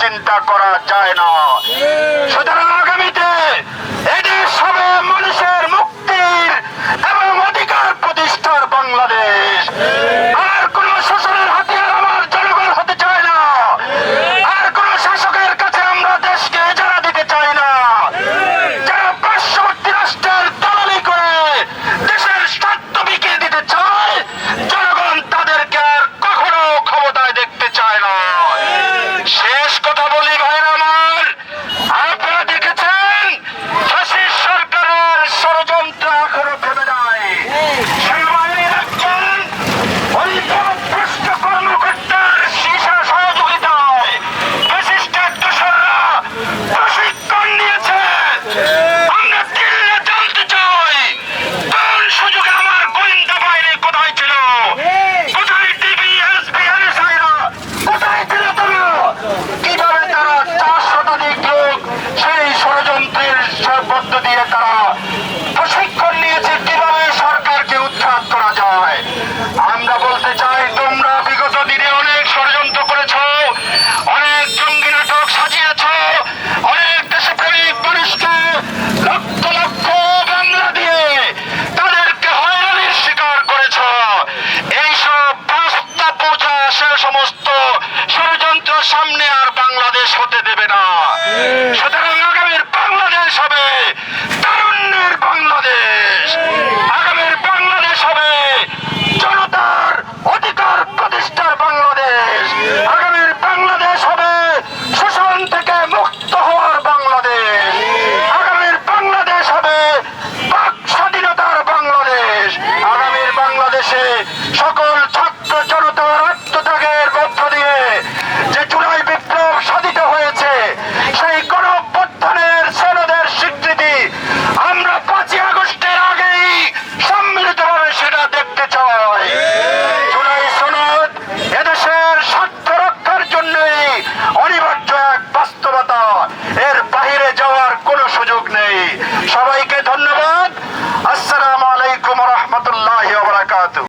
চিন্তা করা যায় না। মধ্য দিয়ে তারা প্রশিক্ষণ নিয়েছে কীভাবে সরকারকে উৎখাত করা যায়। আমরা বলতে চাই, তোমরা বিগত দিনে অনেক ষড়যন্ত্র করেছ, অনেক জঙ্গি নাটক সাজিয়েছ, অনেক দেশপ্রেমিক মানুষকে লক্ষ লক্ষ বাংলা দিয়ে তাদেরকে হয়রানির শিকার করেছ। এইসব বাস্তব বোঝা সে সমস্ত ষড়যন্ত্র সামনে আর বাংলাদেশ হতে দেবে না। সুতরাং